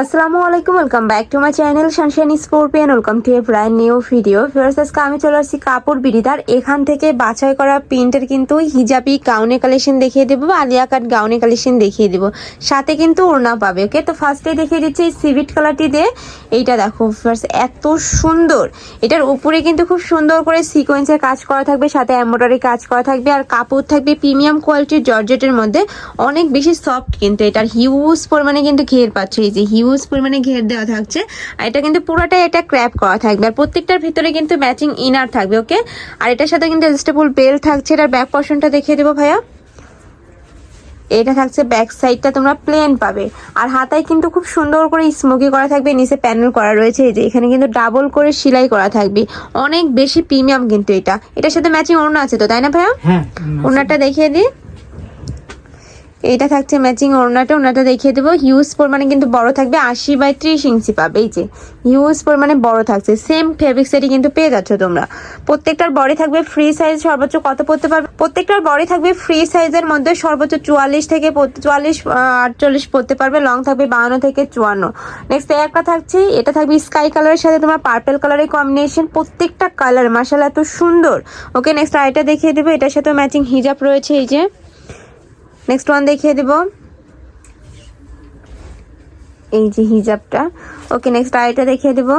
আসসালামু আলাইকুম welcome back to my channel sunshine scorpion welcome to a brand new video ফিরস আজকে আমি চলে আসছি কাপড় বিড়িদার। এখান থেকে বাছাই করা প্রিন্টের কিন্তু হিজাবি গাউনে কালেকশন দেখিয়ে দেবো আলিয়া কাট গাউনে কালেকশন দেখিয়ে দেবো। সাথে কিন্তু ওড়না পাবে ওকে তো ফার্স্টে দেখিয়ে দিচ্ছি এই সিভিট কালারটি দিয়ে। এইটা দেখো ফার্স্ট এত সুন্দর। এটার উপরে কিন্তু খুব সুন্দর করে সিকোয়েন্সের কাজ করা থাকবে, সাথে এমব্রয়ডারি কাজ করা থাকবে, আর কাপড় থাকবে প্রিমিয়াম কোয়ালিটির জর্জেটের মধ্যে। অনেক বেশি সফট কিন্তু, এটার হিউজ পরিমাণে কিন্তু ঘের পাচ্ছে, এই যে হিউজ পরিমাণে ঘের দেওয়া থাকছে। আর এটা কিন্তু পুরোটাই এটা ক্র্যাপ করা থাকবে। আর প্রত্যেকটার ভিতরে কিন্তু ম্যাচিং ইনার থাকবে ওকে আর এটার সাথে কিন্তু অ্যাডজাস্টেবল বেল্ট থাকছে। এটার ব্যাক পশনটা দেখিয়ে দেবো ভাইয়া। এটা থাকছে ব্যাক সাইডটা তোমরা প্লেন পাবে। আর হাতায় কিন্তু খুব সুন্দর করে স্মোকি করা থাকবে। নিচে প্যানেল করা রয়েছে। এই যে এখানে কিন্তু ডাবল করে সেলাই করা থাকবে। অনেক বেশি প্রিমিয়াম কিন্তু এটা। এটার সাথে ম্যাচিং ওড়না আছে তো তাই না ভাইয়া? হ্যাঁ ওড়নাটা দেখিয়ে দিই। এইটা থাকছে ম্যাচিং ওড়নাটা ওড়নাটা দেখিয়ে দেবো। হিউজ পরিমাণে কিন্তু বড় থাকবে, আশি বাই ত্রিশ ইঞ্চি পাবে। এই যে হিউজ পরিমাণে বড় থাকছে। সেম ফেব্রিক সেটি কিন্তু পেয়ে যাচ্ছ তোমরা। প্রত্যেকটার বডি থাকবে ফ্রি সাইজ সর্বোচ্চ কত পড়তে পারবে? প্রত্যেকটার বডি থাকবে ফ্রি সাইজের মধ্যে সর্বোচ্চ চুয়াল্লিশ থেকে চুয়াল্লিশ আটচল্লিশ পড়তে পারবে। লং থাকবে বাহান্ন থেকে চুয়ান্ন। নেক্সট একটা থাকছে, এটা থাকবে স্কাই কালারের সাথে তোমার পার্পেল কালারের কম্বিনেশন প্রত্যেকটা কালার মার্শাল এত সুন্দর। ওকে নেক্সট আরেকটা দেখিয়ে দেবো, এটার সাথে ম্যাচিং হিজাব রয়েছে, এই যে। নেক্সট ওয়ান দেখিয়ে দেব। এই যে হিজাবটা। ওকে নেক্সট আইটা দেখিয়ে দেব।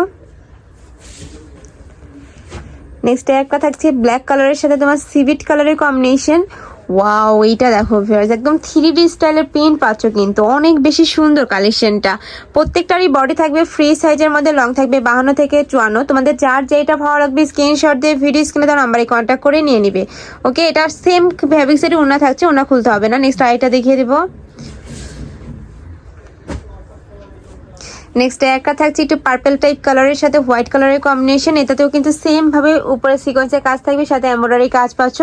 নেক্সট একটা থাকছে ব্ল্যাক কালারের সাথে তোমার সিভিট কালারের কম্বিনেশন ওয়াও এইটা দেখো ভিউয়ার্স একদম থ্রি ডি স্টাইলের প্রিন্ট পাচ্ছ কিন্তু। অনেক বেশি সুন্দর কালেকশনটা প্রত্যেকটারই বডি থাকবে ফ্রি সাইজের মধ্যে লং থাকবে বাহান্ন থেকে চুয়ান্ন। তোমাদের যার যেটা ভালো লাগবে স্ক্রিনশট দিয়ে ভিডিও স্ক্রিনে তার নাম্বারে কন্ট্যাক্ট করে নিয়ে নিবে। ওকে এটা সেম ফ্যাব্রিক্সেরই ওনা থাকছে ওনা খুলতে হবে না। নেক্সট আইটা দেখিয়ে দেবো। নেক্সট একটা থাকছে একটু পার্পেল টাইপ কালারের সাথে হোয়াইট কালারের কম্বিনেশন এটাতেও কিন্তু সেম ভাবে উপরে সিকোয়েন্সের কাজ থাকবে, সাথে এমব্রয়ডারি কাজ পাচ্ছ।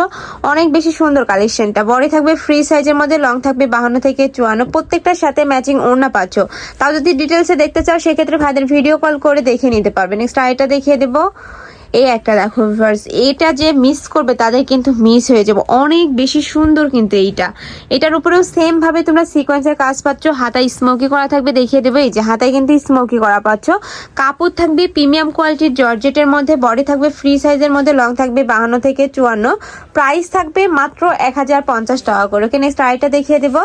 অনেক বেশি সুন্দর কালেকশনটা বডি থাকবে ফ্রি সাইজের মধ্যে লং থাকবে বাহান্ন থেকে চুয়ান্ন। প্রত্যেকটার সাথে ম্যাচিং ওড়না পাচ্ছ। তাও যদি ডিটেলসে দেখতে চাও, সেক্ষেত্রে ভাইদের ভিডিও কল করে দেখে নিতে পারবে। নেক্সট আইটা দেখিয়ে দেবো। এই একটা দেখো ভিউয়ার্স এটা যে মিস করবে তাদের কিন্তু মিস হয়ে যাবে। অনেক বেশি সুন্দর কিন্তু এইটা। এটার উপরেও সেম ভাবে তোমরা সিকোয়েন্সের কাজ পাচ্ছ। হাতায় স্মোকি করা থাকবে, দেখিয়ে দেবে। এই যে হাতায় কিন্তু স্মোকি করা পাচ্ছ। কাপড় থাকবে প্রিমিয়াম কোয়ালিটির জর্জেটের মধ্যে বডি থাকবে ফ্রি সাইজের মধ্যে লং থাকবে বাহান্ন থেকে চুয়ান্ন। প্রাইস থাকবে মাত্র এক হাজার পঞ্চাশ টাকা করে। ওকে নেক্সট আইটা দেখিয়ে দেবো।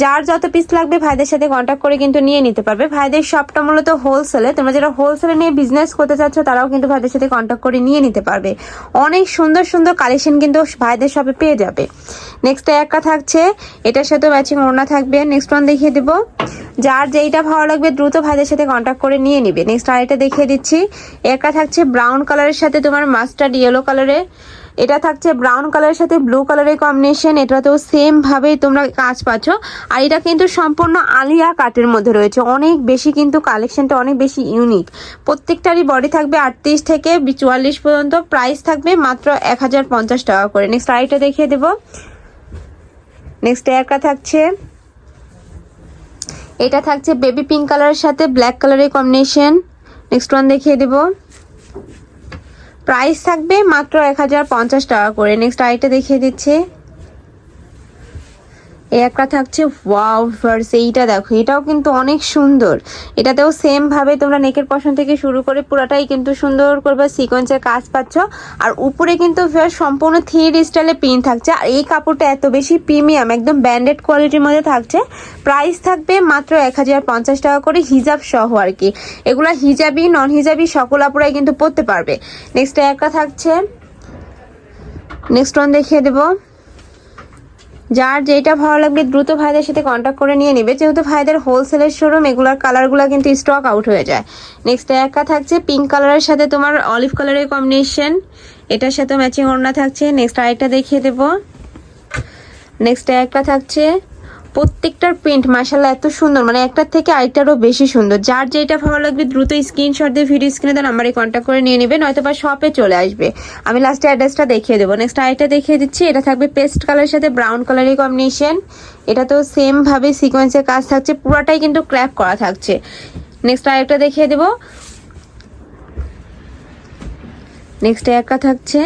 যার যত পিস লাগবে ভাইদের সাথে কন্ট্যাক্ট করে কিন্তু নিয়ে নিতে পারবে। ভাইদের শপটা মূলত হোলসেলে তোমরা যারা হোলসেলে নিয়ে বিজনেস করতে চাচ্ছ, তারাও কিন্তু ভাইদের সাথে কন্ট্যাক্ট করে নিয়ে নিতে পারবে। অনেক সুন্দর সুন্দর কালেকশন কিন্তু ভাইদের সবে পেয়ে যাবে। নেক্সট একটা থাকছে, এটার সাথে ম্যাচিং ওড়না থাকবে। নেক্সট ওয়ান দেখিয়ে দেবো। যার যেইটা ভালো লাগবে দ্রুত ভাইদের সাথে কন্ট্যাক্ট করে নিয়ে নিবে। নেক্সট আরেকটা দেখিয়ে দিচ্ছি। একটা থাকছে ব্রাউন কালারের সাথে তোমার মাস্টার্ড ইয়েলো কালারের এটা থাকছে ব্রাউন কালারের সাথে ব্লু কালারের কম্বিনেশন এটাতেও সেম ভাবেই তোমরা কাজ পাচ্ছ। আর এটা কিন্তু সম্পূর্ণ আলিয়া কাটের মধ্যে রয়েছে। অনেক বেশি কিন্তু কালেকশনটা অনেক বেশি ইউনিক প্রত্যেকটারই বডি থাকবে আটত্রিশ থেকে চুয়াল্লিশ পর্যন্ত। প্রাইস থাকবে মাত্র এক হাজার পঞ্চাশ টাকা করে। নেক্সট আইটা দেখিয়ে দেবো। নেক্সট একটা থাকছে। এটা থাকছে বেবি পিঙ্ক কালারের সাথে ব্ল্যাক কালারের কম্বিনেশন নেক্সট ওয়ান দেখিয়ে দেবো। প্রাইস থাকবে মাত্র এক হাজার পঞ্চাশ টাকা করে। নেক্সট আরেকটা দেখিয়ে দিচ্ছি। একটা থাকছে ওয়াও ভার্স এইটা দেখো, এটাও কিন্তু অনেক সুন্দর। এটাতেও সেম ভাবে তোমরা নেকের পশন থেকে শুরু করে পুরাটাই কিন্তু সুন্দর করবে সিকোয়েন্সের কাজ পাচ্ছ। আর উপরে কিন্তু সম্পূর্ণ থ্রি স্টাইলে প্রিন্ট থাকছে। আর এই কাপড়টা এত বেশি প্রিমিয়াম একদম ব্যান্ডেড কোয়ালিটির মধ্যে থাকছে। প্রাইস থাকবে মাত্র এক হাজার পঞ্চাশ টাকা করে হিজাব সহ আর কি। এগুলা হিজাবি নন হিজাবি সকল আপুরাই কিন্তু পরতে পারবে। নেক্সট একটা থাকছে নেক্সট ওয়ান দেখিয়ে দেবো। যার যেটা ভালো লাগবে দ্রুত ভাইদের সাথে কন্ট্যাক্ট করে নিয়ে নেবে। যেহেতু ভাইদের হোলসেলের শোরুম এগুলোর কালারগুলো কিন্তু স্টক আউট হয়ে যায়। নেক্সট একটা থাকছে পিঙ্ক কালারের সাথে তোমার অলিভ কালারের কম্বিনেশন এটার সাথে ম্যাচিং ওড়না থাকছে। নেক্সট আরেকটা দেখিয়ে দেবো। নেক্সট একটা থাকছে প্রত্যেকটার প্রিন্ট মাসাল্লাহ এত সুন্দর। মানে একটার থেকে আরেকটারও বেশি সুন্দর। যার যেটা ভালো লাগবে দ্রুত স্ক্রিনশট দিয়ে ভিডিও স্ক্রিনে তার নাম্বারে কন্ট্যাক্ট করে নিয়ে নেবে, নয়তো বা শপে চলে আসবে। আমি লাস্টে অ্যাড্রেসটা দেখিয়ে দেবো। নেক্সট আরেকটা দেখিয়ে দিচ্ছি, এটা থাকবে পেস্ট কালারের সাথে ব্রাউন কালারের কম্বিনেশন এটা তো সেম ভাবে সিকোয়েন্সের কাজ থাকছে, পুরোটাই কিন্তু ক্র্যাপ করা থাকছে। নেক্সট আরেকটা দেখিয়ে দেবো। নেক্সট একটা থাকছে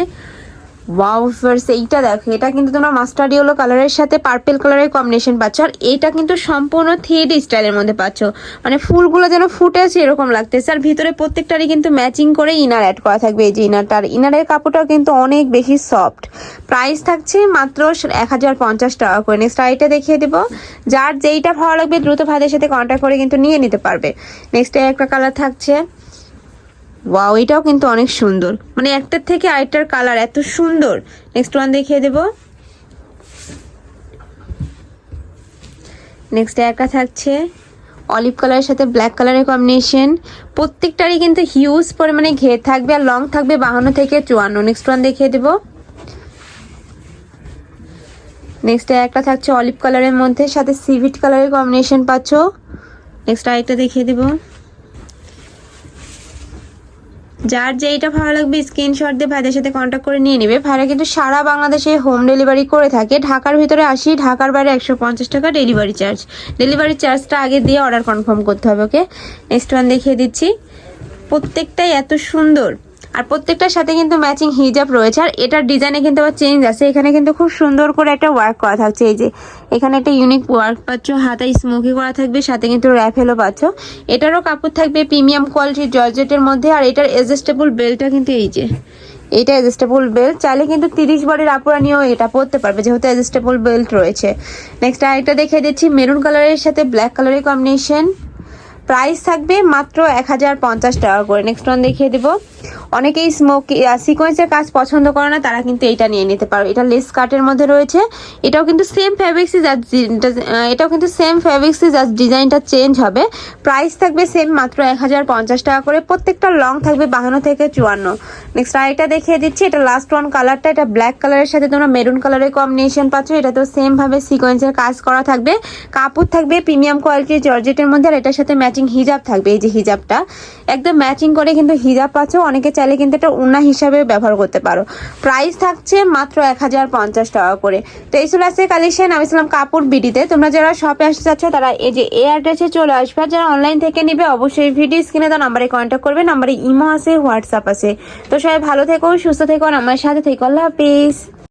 ওয়াও ফার্স এইটা দেখো, এটা কিন্তু তোমরা মাস্টার্ড ইয়েলো কালারের সাথে পার্পেল কালারের কম্বিনেশন পাচ্ছ, আর এটা কিন্তু সম্পূর্ণ থ্রি স্টাইলের মধ্যে পাচ্ছ। মানে ফুলগুলো যেন ফুটে আছে এরকম লাগতেছে, আর ভিতরে প্রত্যেকটারই কিন্তু ম্যাচিং করে ইনার অ্যাড করা থাকবে, এই যে ইনারটা আর ইনারের কাপড়টাও কিন্তু অনেক বেশি সফট প্রাইস থাকছে মাত্র এক হাজার পঞ্চাশ টাকা করে। নেক্সট আইটা দেখিয়ে দেবো। যার যেইটা ভালো লাগবে দ্রুত ভাইদের সাথে কন্ট্যাক্ট করে কিন্তু নিয়ে নিতে পারবে। নেক্সট একটা কালার থাকছে ওয়াও এটাও কিন্তু অনেক সুন্দর। মানে একটার থেকে আরেকটার কালার এত সুন্দর। নেক্সট ওয়ান দেখিয়ে দেব। নেক্সট একটা থাকছে। অলিভ কালারের সাথে ব্ল্যাক কালারের কম্বিনেশন প্রত্যেকটারই কিন্তু হিউজ পরিমাণে ঘের থাকবে আর লং থাকবে বাহান্ন থেকে চুয়ান্ন। নেক্সট ওয়ান দেখিয়ে দেব। নেক্সট একটা থাকছে অলিভ কালারের মধ্যে, সাথে সিভিট কালারের কম্বিনেশন পাচ্ছ। নেক্সট আরেকটা দেখিয়ে দেবো। যার যেইটা ভালো লাগবে স্ক্রিনশট দিয়ে ভাইদের সাথে কন্ট্যাক্ট করে নিয়ে নেবে। ভাইরা কিন্তু সারা বাংলাদেশে হোম ডেলিভারি করে থাকে। ঢাকার ভিতরে আসি, ঢাকার বাইরে একশো পঞ্চাশ টাকা ডেলিভারি চার্জ ডেলিভারি চার্জটা আগে দিয়ে অর্ডার কনফার্ম করতে হবে ওকে নেক্সট ওয়ান দেখিয়ে দিচ্ছি। প্রত্যেকটাই এত সুন্দর। আর প্রত্যেকটার সাথে কিন্তু ম্যাচিং হিজাব রয়েছে, আর এটার ডিজাইনে কিন্তু আবার চেঞ্জ আছে এখানে কিন্তু খুব সুন্দর করে একটা ওয়ার্ক করা থাকছে। এই যে, এখানে একটা ইউনিক ওয়ার্ক পাচ্ছ হাতে স্মোকি করা থাকবে, সাথে কিন্তু র্যাফেলও পাচ্ছ। এটারও কাপড় থাকবে প্রিমিয়াম কোয়ালিটির জর্জেটের মধ্যে, আর এটার এডজাস্টেবল বেলটা কিন্তু এই যে, এটা অ্যাডজাস্টেবল বেল্ট চাইলে কিন্তু তিরিশ বডির আপুরা নিয়েও এটা পরতে পারবে, যেহেতু অ্যাডজাস্টেবল বেল্ট রয়েছে। নেক্সট আরেকটা দেখে দিচ্ছি মেরুন কালারের সাথে ব্ল্যাক কালারের কম্বিনেশন প্রাইস থাকবে মাত্র এক হাজার পঞ্চাশ টাকা করে। নেক্সট ওয়ান দেখিয়ে দেবো। অনেকেই স্মোক সিকোয়েন্সের কাজ পছন্দ করে না, তারা কিন্তু এটা নিয়ে নিতে পারো। এটা লেস কাটের মধ্যে রয়েছে। এটাও কিন্তু সেম ফ্যাব্রিক্সই এটাও কিন্তু সেম ফ্যাব্রিক্সই জাস্ট ডিজাইনটা চেঞ্জ হবে। প্রাইস থাকবে সেম মাত্র এক হাজার পঞ্চাশ টাকা করে। প্রত্যেকটা লং থাকবে বাহান্ন থেকে চুয়ান্ন। নেক্সট আরেকটা দেখিয়ে দিচ্ছি। এটা লাস্ট ওয়ান কালারটা এটা ব্ল্যাক কালারের সাথে তোমরা মেরুন কালারের কম্বিনেশন পাচ্ছ। এটা তো সেমভাবে সিকোয়েন্সের কাজ করা থাকবে। কাপড় থাকবে প্রিমিয়াম কোয়ালিটির জর্জেটের মধ্যে, আর এটার সাথে ম্যাচিং হিজাব থাকবে। এই যে হিজাবটা একদম ম্যাচিং করে কিন্তু হিজাব পাচ্ছ। অনেকে চাইলে কিন্তু এটা উন্না হিসাবে ব্যবহার করতে পারো। প্রাইস থাকছে মাত্র এক হাজার পঞ্চাশ টাকা করে। তো এই চলে আসছে কালেকশন আমি ছিলাম কাপড় বিডিতে। তোমরা যারা শপে আসতে চাচ্ছ, তারা এই যে এই অ্যাড্রেসে চলে আসবে। আর যারা অনলাইন থেকে নিবে, অবশ্যই ভিডিও স্ক্রিনে তার নাম্বারে কন্ট্যাক্ট করবে। নাম্বারে ইমো আছে হোয়াটসঅ্যাপ আছে। তো সবাই ভালো থেকো, সুস্থ থেকো আমার সাথে থেকো। আল্লাহ হাফিজ।